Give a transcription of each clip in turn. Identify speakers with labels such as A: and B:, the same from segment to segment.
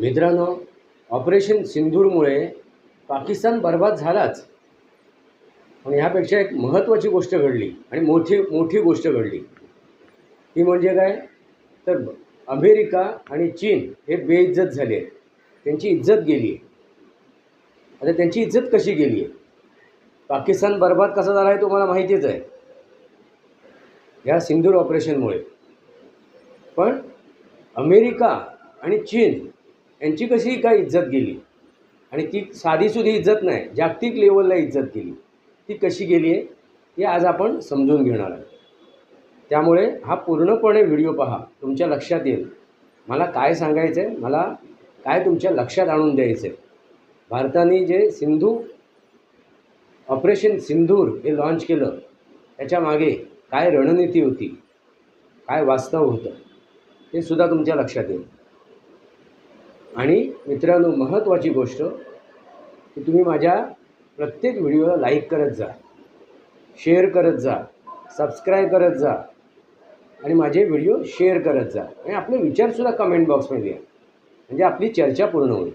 A: मित्रांनो ऑपरेशन सिंधूरमुळे पाकिस्तान बर्बाद झालाच. पण ह्यापेक्षा एक महत्त्वाची गोष्ट घडली आणि मोठी मोठी गोष्ट घडली. ती म्हणजे काय? तर अमेरिका आणि चीन हे बेइज्जत झाले आहेत. त्यांची इज्जत गेली आहे. आता त्यांची इज्जत कशी गेली आहे? पाकिस्तान बर्बाद कसा झाला आहे तुम्हाला माहितीच आहे. या सिंधूर ऑपरेशनमुळे. पण अमेरिका आणि चीन यांची कशी काय इज्जत गेली. आणि ती साधीसुधी इज्जत नाही जागतिक लेवलला इज्जत गेली. ती कशी गेली आहे हे आज आपण समजून घेणार आहे त्यामुळे हा पूर्णपणे व्हिडिओ पहा तुमच्या लक्षात येईल. मला काय सांगायचं आहे मला काय तुमच्या लक्षात आणून द्यायचं आहे भारताने जे सिंधू ऑपरेशन सिंधूर हे लॉन्च केलं त्याच्यामागे काय रणनीती होती काय वास्तव होतं हे सुद्धा तुमच्या लक्षात येईल. आणि मित्रांनो महत्त्वाची गोष्ट की तुम्ही माझ्या प्रत्येक व्हिडिओला लाईक करत जा शेअर करत जा सबस्क्राईब करत जा आणि माझे व्हिडिओ शेअर करत जा. आणि आपले विचारसुद्धा कमेंट बॉक्समध्ये या. म्हणजे आपली चर्चा पूर्ण होईल.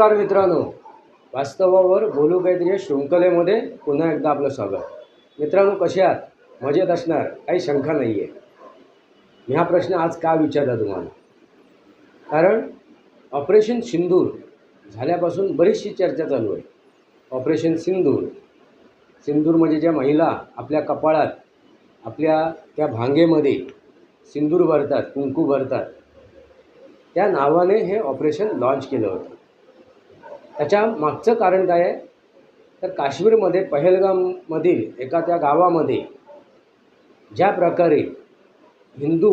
A: नमस्कार मित्रांनो. वास्तवावर बोलू काहीतरी या शृंखलेमध्ये पुन्हा एकदा आपलं स्वागत. मित्रांनो कसे आहात? मजेत असणार? काही शंका नाही आहे मी हा प्रश्न आज का विचारला तुम्हाला? कारण ऑपरेशन सिंदूर झाल्यापासून बरीचशी चर्चा चालू आहे. ऑपरेशन सिंदूर. सिंदूर म्हणजे ज्या महिला आपल्या कपाळात आपल्या त्या भांगेमध्ये सिंदूर भरतात कुंकू भरतात. त्या नावाने हे ऑपरेशन लॉन्च केलं होतं. त्याच्या मागचं कारण काय आहे? तर काश्मीरमध्ये पहलगाममधील एका त्या गावामध्ये ज्या प्रकारे हिंदू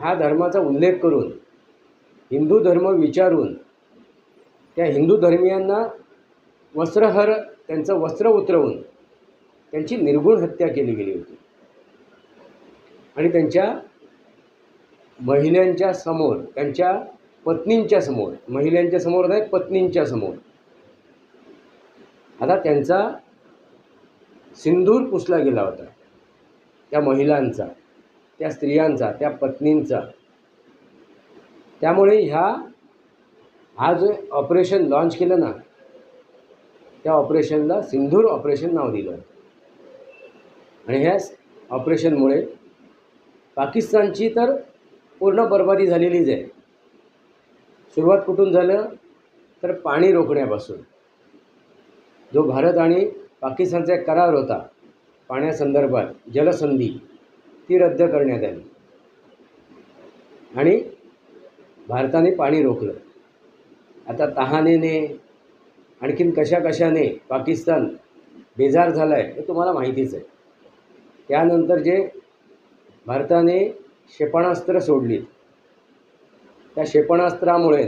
A: ह्या धर्माचा उल्लेख करून हिंदू धर्म विचारून त्या हिंदू धर्मियांना वस्त्रहर त्यांचं वस्त्र उतरवून त्यांची निर्गुण हत्या केली गेली होती. आणि त्यांच्या महिलांच्या समोर त्यांच्या पत्नींच्या समोर महिलांच्या समोर नाही पत्नींच्या समोर आता त्यांचा सिंदूर पुसला गेला होता. त्या महिलांचा त्या स्त्रियांचा त्या पत्नींचा. त्यामुळे ह्या हा जो ऑपरेशन लॉन्च केलं ना त्या ऑपरेशनला सिंधूर ऑपरेशन नाव दिलं आणि ह्या ऑपरेशनमुळे पाकिस्तानची तर पूर्ण बर्बादी झालेलीच आहे. सुरुवात कुठून झालं? तर पाणी रोखण्यापासून. जो भारत आणि पाकिस्तानचा एक करार होता पाण्यासंदर्भात जलसंधी ती रद्द करण्यात आली. आणि भारताने पाणी रोखलं. आता तहानेने आणखीन कशा कशाने पाकिस्तान बेजार झाला आहे हे तुम्हाला माहितीच आहे. त्यानंतर जे भारताने क्षेपणास्त्र सोडलीत त्या क्षेपणास्त्रामुळे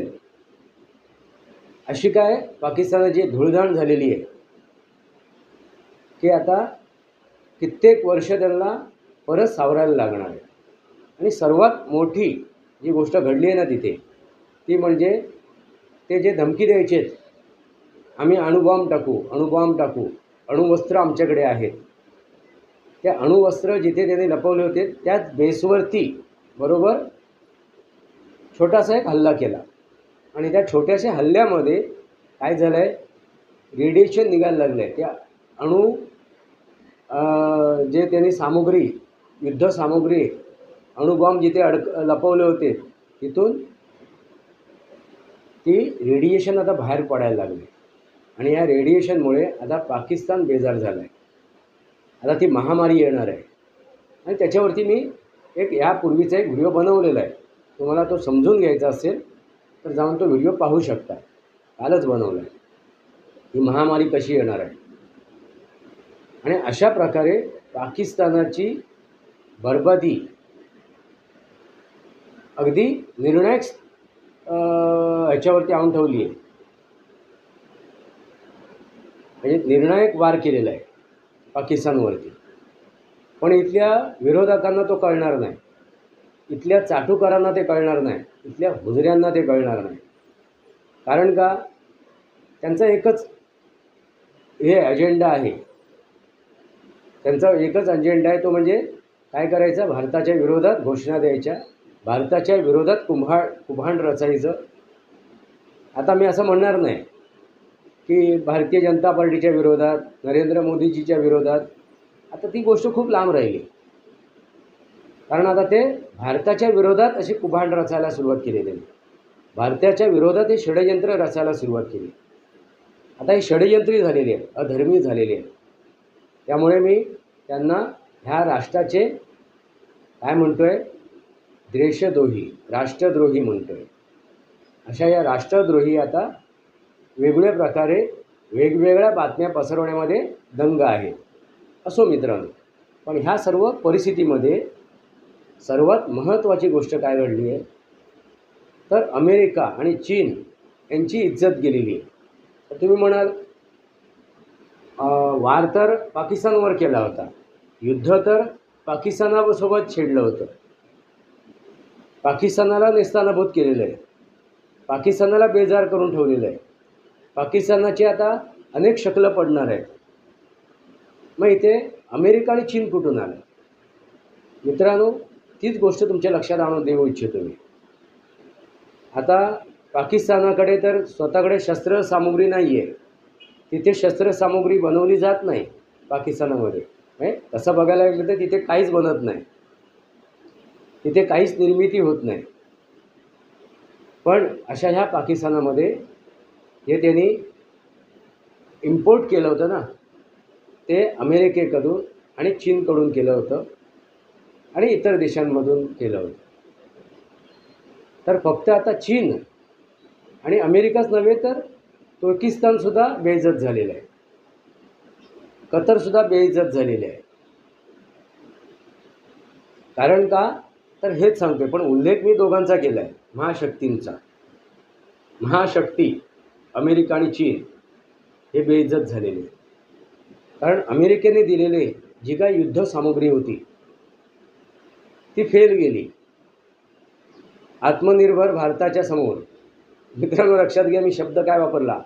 A: अशी काय पाकिस्तानाची धुळधाण झालेली आहे? की आता कित्येक वर्ष त्यांना परत सावरायला लागणार आहे. आणि सर्वात मोठी जी गोष्ट घडली आहे ना तिथे ती म्हणजे ते जे धमकी द्यायचे आम्ही अणुबॉम्ब टाकू अणुबॉम्ब टाकू अणुवस्त्र आमच्याकडे आहेत. त्या अणुवस्त्र जिथे त्यांनी लपवले होते त्याच बेसवरती बरोबर छोटासा एक हल्ला केला. आणि त्या छोट्याशा हल्ल्यामध्ये काय झालं आहे रेडिएशन निघायला लागलं आहे त्या अणू जे त्यांनी सामुग्री युद्ध सामुग्री अणुबॉम्ब जिथे अडक लपवले होते तिथून ती रेडिएशन आता बाहेर पडायला लागली. आणि या रेडिएशनमुळे आता पाकिस्तान बेजार झाला आहे आता ती महामारी येणार आहे. आणि त्याच्यावरती मी एक यापूर्वीचा एक व्हिडिओ बनवलेला आहे. तुम्हाला तो समजून घ्यायचा असेल तर जाऊन तो व्हिडिओ पाहू शकता. कालच बनवला आहे. ही महामारी कशी येणार आहे? आणि अशा प्रकारे पाकिस्तानाची बर्बादी अगदी निर्णायक ह्याच्यावरती आणून ठेवली आहे. म्हणजे निर्णायक वार केलेला आहे पाकिस्तानवरती. पण इथल्या विरोधकांना तो कळणार नाही. इथल्या चाटुकारांना ते कळणार नाही. इथल्या हुजऱ्यांना ते कळणार नाही. कारण का? त्यांचा एकच हे अजेंडा आहे. त्यांचा एकच अजेंडा आहे तो म्हणजे काय करायचं? भारताच्या विरोधात घोषणा द्यायच्या. भारताच्या विरोधात कुंभा कुभांड रचायचं. आता मी असं म्हणणार नाही की भारतीय जनता पार्टीच्या विरोधात नरेंद्र मोदीजीच्या विरोधात आता ती गोष्ट खूप लांब राहिली. कारण आता ते भारताच्या विरोधात अशी कुभांड रचायला सुरुवात केली त्यांनी. भारताच्या विरोधात हे षडयंत्र रचायला सुरुवात केली. आता हे षडयंत्री झालेली आहे अधर्मी झालेली आहे त्यामुळे मी त्यांना ह्या राष्ट्राचे काय म्हणतो आहे देशद्रोही राष्ट्रद्रोही म्हणतो आहे अशा या राष्ट्रद्रोही आता वेगवेगळ्या प्रकारे वेगवेगळ्या बातम्या पसरवण्यामध्ये दंग आहे. असो मित्रांनो पण ह्या सर्व परिस्थितीमध्ये सर्वात महत्त्वाची गोष्ट काय घडली आहे? तर अमेरिका आणि चीन यांची इज्जत गेलेली आहे. तर तुम्ही म्हणाल वार तर पाकिस्तानवर केला होता. युद्ध तर पाकिस्तानासोबत छेडलं होतं. पाकिस्तानाला नेस्तानाभूत केलेलं आहे. पाकिस्तानाला बेजार करून ठेवलेलं आहे. पाकिस्तानाची आता अनेक शकलं पडणार आहेत मग इथे अमेरिका आणि चीन कुठून आलं? मित्रांनो तीच गोष्ट तुमच्या लक्षात आणून देऊ इच्छितो मी. आता पाकिस्तानाकडे तर स्वतःकडे शस्त्रसामुग्री नाही आहे तिथे शस्त्रसामुग्री बनवली जात नाही पाकिस्तानामध्ये. म्हणजे तसं बघायला गेलं तर तिथे काहीच बनत नाही. तिथे काहीच निर्मिती होत नाही. पण अशा ह्या पाकिस्तानामध्ये हे त्यांनी इम्पोर्ट केलं होतं ना ते अमेरिकेकडून आणि चीनकडून केलं होतं आणि इतर देशांमधून केलं होतं. तर फक्त आता चीन आणि अमेरिकाच नव्हे तर तुर्किस्तानसुद्धा बेइज्जत झालेलं आहे. कतरसुद्धा बेइज्जत झालेले आहे. कारण का? तर हेच सांगतोय पण उल्लेख मी दोघांचा केला आहे महाशक्तींचा. महाशक्ती अमेरिका आणि चीन हे बेइज्जत झालेले आहे. कारण अमेरिकेने दिलेले जी काय युद्ध सामुग्री होती ती फेल गेली. आत्मनिर्भर भारताच्या समोर. मित्रांनो लक्षात घ्या मी शब्द काय वापरला.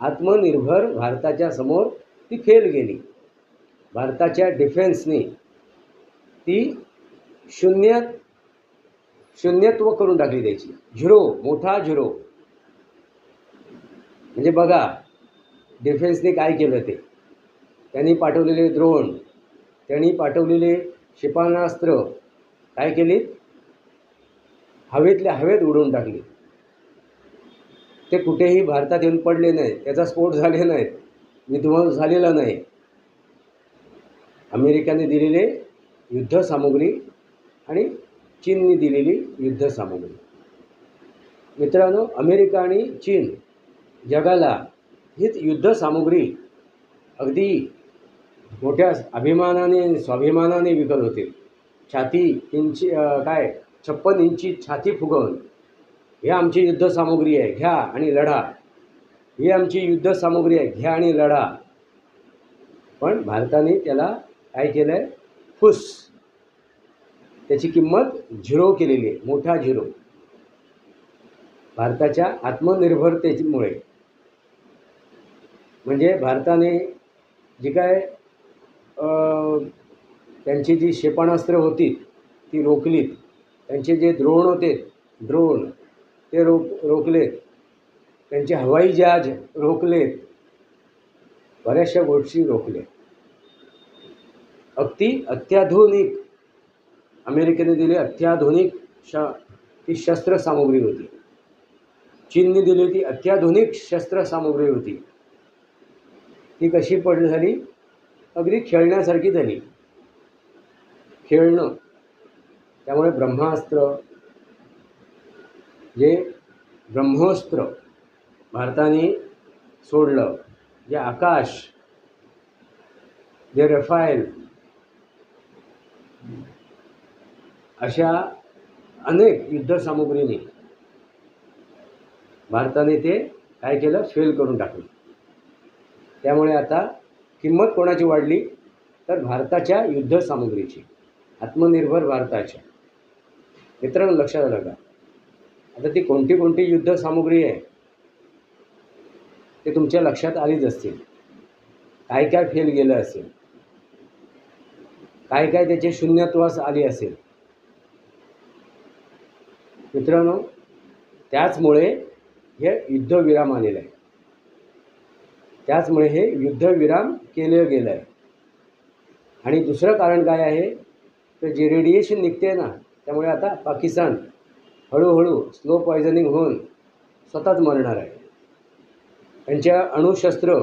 A: आत्मनिर्भर भारताच्या समोर ती फेल गेली. भारताच्या डिफेन्सने ती शून्य शून्यत्व करून टाकली त्याची. झिरो मोठा झिरो. म्हणजे बघा डिफेन्सने काय केलं ते? त्यांनी पाठवलेले द्रोण त्यांनी पाठवलेले क्षेपणास्त्र काय केलीत? हवेतल्या हवेत उडवून टाकली ते कुठेही भारतात येऊन पडले नाही त्याचा स्फोट झाले नाहीत विध्वंस झालेला नाही. अमेरिकाने दिलेले युद्धसामुग्री आणि चीनने दिलेली युद्धसामुग्री मित्रांनो अमेरिका आणि चीन जगाला हीच युद्धसामुग्री अगदी मोठ्या अभिमानाने स्वाभिमानाने विकत होते छाती इंची काय छप्पन इंची छाती फुगवून हे आमची युद्धसामुग्री आहे घ्या आणि लढा. ही आमची युद्धसामुग्री आहे घ्या आणि लढा. पण भारताने त्याला काय केलं आहे फुस. त्याची किंमत झिरो केलेली आहे मोठा झिरो. भारताच्या आत्मनिर्भरतेमुळे. म्हणजे भारताने जी काय त्यांची जी क्षेपणास्त्र होती ती रोखलीत. त्यांचे जे द्रोण होते ड्रोन ते रोक रोखलेत त्यांचे हवाई जहाज रोखलेत बऱ्याचशा गोष्टी रोखल्या अगदी अत्याधुनिक अमेरिकेने दिली अत्याधुनिक श ती शस्त्रसामुग्री होती. चीनने दिली होती अत्याधुनिक शस्त्रसामुग्री होती. ती कशी पड झाली? अगदी खेळण्यासारखी झाली. खेळणं त्यामुळे ब्रह्मास्त्र जे ब्रह्मोस्त्र भारताने सोडलं जे आकाश जे रफायल अशा अनेक युद्धसामुग्रीने भारताने ते काय केलं फेल करून टाकलं. त्यामुळे आता किंमत कोणाची वाढली? तर भारताच्या युद्धसामुग्रीची आत्मनिर्भर भारताच्या. मित्रांनो लक्षात आलं का आता ती कोणती कोणती युद्धसामुग्री आहे ते तुमच्या लक्षात आलीच असतील. काय काय फेल गेलं असेल काय काय त्याचे शून्यत्वास आली असेल. मित्रांनो त्याचमुळे हे युद्धविराम आलेलं आहे. त्याचमुळे हे युद्धविराम केलं गेलं आहे आणि दुसरं कारण काय आहे तर जे रेडिएशन निघते ना त्यामुळे आता पाकिस्तान हळूहळू स्लो पॉयझनिंग होऊन स्वतःच मरणार आहे. त्यांच्या अणुशस्त्र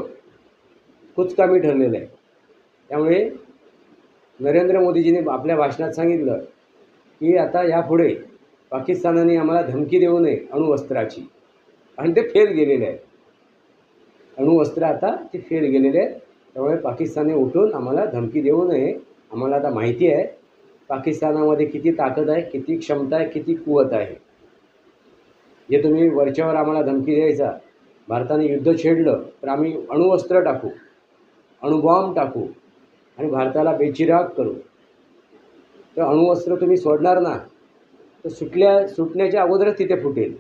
A: कुचकामी ठरलेलं आहे. त्यामुळे नरेंद्र मोदीजीने आपल्या भाषणात सांगितलं की आता यापुढे पाकिस्तानाने आम्हाला धमकी देऊ नये अणुवस्त्राची. आणि ते फेल गेलेले आहे अणुवस्त्र आता ते फेल गेलेले आहेत. त्यामुळे पाकिस्तानने उठून आम्हाला धमकी देऊ नये. आम्हाला आता माहिती आहे. पाकिस्तानामध्ये किती ताकद आहे किती क्षमता आहे किती कुवत आहे? जे तुम्ही वरच्यावर आम्हाला धमकी द्यायचा. भारताने युद्ध छेडलं तर आम्ही अणुवस्त्र टाकू अणुबॉम्ब टाकू आणि भारताला बेचिराग करू. तर अणुवस्त्र तुम्ही सोडणार ना तर सुटल्या सुटण्याच्या अगोदरच तिथे फुटेल.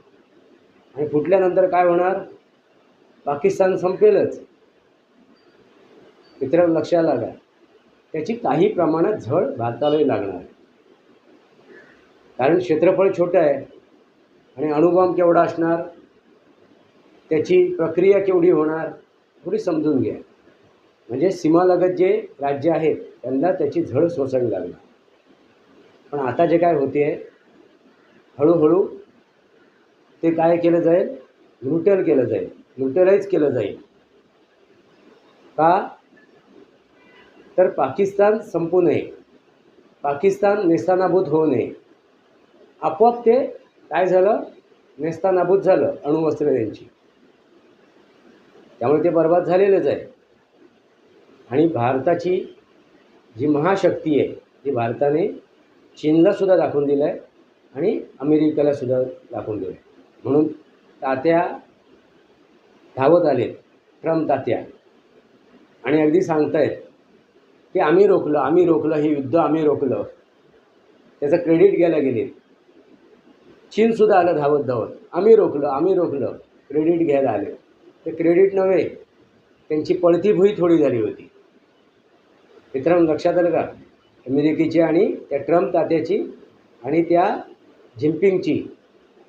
A: आणि फुटल्यानंतर काय होणार? पाकिस्तान संपेलच. मित्रांनो लक्षात लागा. त्याची काही प्रमाणात झळ भारतालाही लागणार. आहे कारण क्षेत्रफळ छोटं आहे आणि अणुबॉम्ब केवढा असणार त्याची प्रक्रिया केवढी होणार थोडी समजून घ्या. म्हणजे सीमालगत जे राज्य आहेत त्यांना त्याची झळ सोसावी लागणार. पण आता जे काय होते आहे हळूहळू ते काय केलं जाईल? न्यूट्रल केलं जाईल. न्यूट्रलाइज केलं जाईल. का? तर पाकिस्तान संपू नये. पाकिस्तान नेस्तानाभूत होऊ नये. आपोआप ते काय झालं? नेस्तानाबूत झालं अणुवस्त्र त्यांची त्यामुळे ते बर्बाद झालेलंच आहे. आणि भारताची जी महाशक्ती आहे ती भारताने चीनलासुद्धा दाखवून दिलं आहे आणि अमेरिकेलासुद्धा दाखवून दिलं आहे म्हणून तात्या धावत आलेत ट्रम्प तात्या. आणि अगदी सांगतायत की आम्ही रोखलं आम्ही रोखलं हे युद्ध आम्ही रोखलं. त्याचं क्रेडिट घ्यायला गेले. चीनसुद्धा आलं धावत धावत. आम्ही रोखलं आम्ही रोखलं. क्रेडिट घ्यायला आले. ते क्रेडिट नव्हे त्यांची पळती भुई थोडी झाली होती. मित्रांनो लक्षात आलं का? अमेरिकेची आणि त्या ट्रम्प तात्याची आणि त्या जिम्पिंगची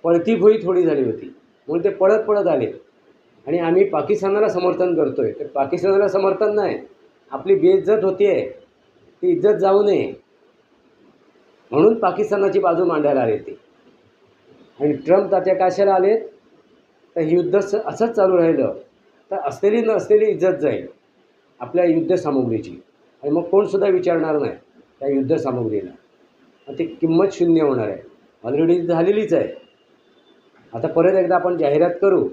A: पळती भुई थोडी झाली होती. म्हणून ते पळत पळत आले. आणि आम्ही पाकिस्तानाला समर्थन करतो आहे तर पाकिस्तानाला समर्थन नाही. आपली बेइज्जत होती. आहे ती इज्जत जाऊ नये. म्हणून पाकिस्तानाची बाजू मांडायला आले ते आणि ट्रम्प तात्या काशाला आलेत. तर युद्ध स असंच चालू राहिलं. तर असलेली नसलेली इज्जत जाईल आपल्या युद्धसामुग्रीची आणि मग कोणसुद्धा विचारणार नाही त्या युद्धसामुग्रीला आणि ती किंमत शून्य होणार आहे. ऑलरेडी झालेलीच आहे. आता परत एकदा आपण जाहिरात करू.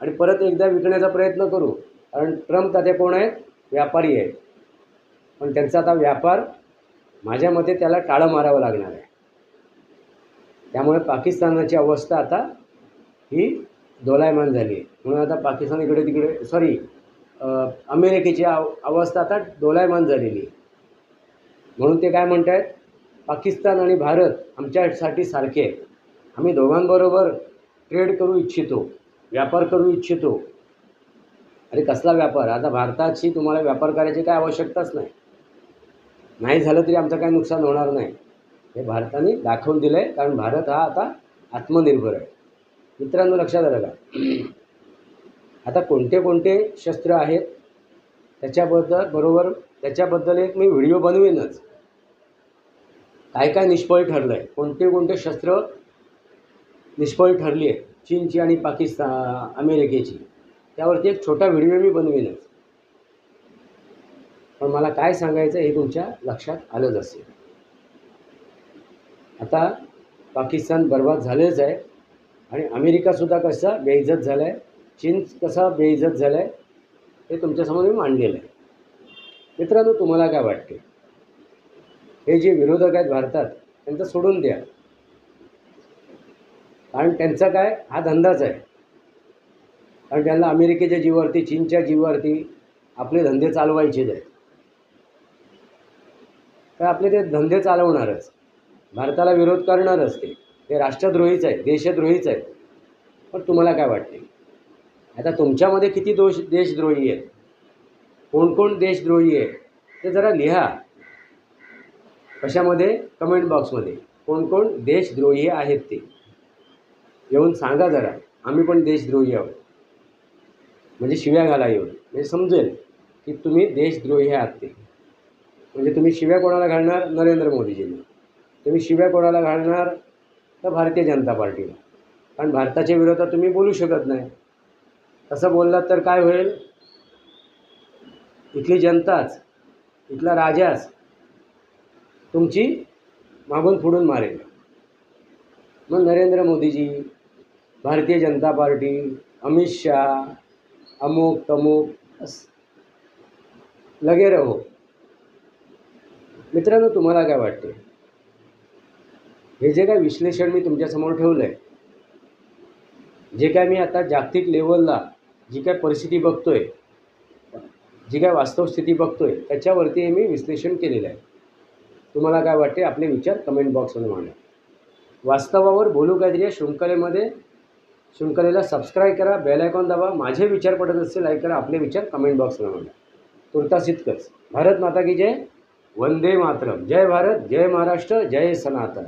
A: आणि परत एकदा विकण्याचा प्रयत्न करू. कारण ट्रम्प तात्या कोण आहेत? व्यापारी आहेत. पण त्यांचा आता व्यापार माझ्या मते त्याला टाळं मारावं लागणार आहे. त्यामुळे पाकिस्तानाची अवस्था आता ही दोलायमान झाली आहे. म्हणून आता पाकिस्तान इकडे तिकडे सॉरी अमेरिकेची अव अवस्था आता दोलायमान झालेली आहे. म्हणून ते काय म्हणत आहेत पाकिस्तान आणि भारत आमच्यासाठी सारखे आहेत. आम्ही दोघांबरोबर ट्रेड करू इच्छितो व्यापार करू इच्छितो. अरे कसला व्यापार? आता भारताची तुम्हाला व्यापार करायची काय आवश्यकताच नाही. नाही झालं तरी आमचं काय नुकसान होणार नाही. हे भारताने दाखवून दिलं आहे कारण भारत हा आता आत्मनिर्भर आहे. मित्रांनो लक्षात आलं का? आता कोणते कोणते शस्त्र आहेत? त्याच्याबद्दल बरोबर त्याच्याबद्दल एक मी व्हिडिओ बनवेनच. काय काय निष्फळ ठरलं आहे कोणते कोणते शस्त्र निष्फळ ठरली आहे चीनची आणि पाकिस्तान अमेरिकेची. त्यावरती एक छोटा व्हिडिओ मी बनवेनच पण मला काय सांगायचं हे तुमच्या लक्षात आलंच असेल. आता पाकिस्तान बर्बाद झालेच आहे आणि अमेरिकासुद्धा कसा बेइज्जत झाला आहे चीन कसा बेइज्जत झाला आहे हे तुमच्यासमोर मी मांडलेलं आहे. मित्रांनो तुम्हाला काय वाटते हे जे विरोधक आहेत भारतात त्यांचं सोडून द्या. कारण त्यांचा काय? हा धंदाच आहे. कारण त्यांना अमेरिकेच्या जीवावरती चीनच्या जीवावरती आपले धंदे चालवायचेच आहेत तर आपले ते धंदे चालवणारच. भारताला विरोध करणारच ते. ते राष्ट्रद्रोहीच आहेत देशद्रोहीच आहेत. पण तुम्हाला काय वाटते? आता तुमच्यामध्ये किती दोष देशद्रोही आहेत? कोण कोण देशद्रोही आहे? ते जरा लिहा. कशामध्ये? कमेंट बॉक्समध्ये. कोण कोण देशद्रोही आहेत ते? येऊन सांगा जरा. आम्ही पण देशद्रोही आहोत. म्हणजे शिव्या घाला येऊन म्हणजे समजेल की तुम्ही देशद्रोही आहात ते. म्हणजे तुम्ही शिव्या कोणाला घालणार? नरेंद्र मोदीजींना. तुम्ही शिव्या कोणाला घालणार? तर भारतीय जनता पार्टीला. कारण भारताच्या विरोधात तुम्ही बोलू शकत नाही. तसं बोललात तर काय होईल? इथली जनताच इथला राजाच तुमची मागून फुडून मारेल. मग नरेंद्र मोदीजी भारतीय जनता पार्टी अमित शहा अमुक तमुक लगे रहो. मित्रांनो तुम्हाला काय वाटते? हे जे काय विश्लेषण मी तुमच्यासमोर ठेवलं आहे जे काय मी आता जागतिक लेवलला जी काय परिस्थिती बघतोय जी काय वास्तव स्थिती बघतोय त्याच्यावरती मी विश्लेषण केलेलं आहे. तुम्हाला काय वाटते? आपले विचार कमेंट बॉक्समध्ये मांडा. वास्तवावर बोलू काहीतरी या शृंखलेमध्ये शृंखलेला सबस्क्राईब करा बेल आयकॉन दाबा. माझे विचार पडत असतील लाईक करा. आपले विचार कमेंट बॉक्सला मांडा. तुर्तास इतकंच भारत माता की जय. वंदे मातरम. जय भारत जय महाराष्ट्र जय सनातन.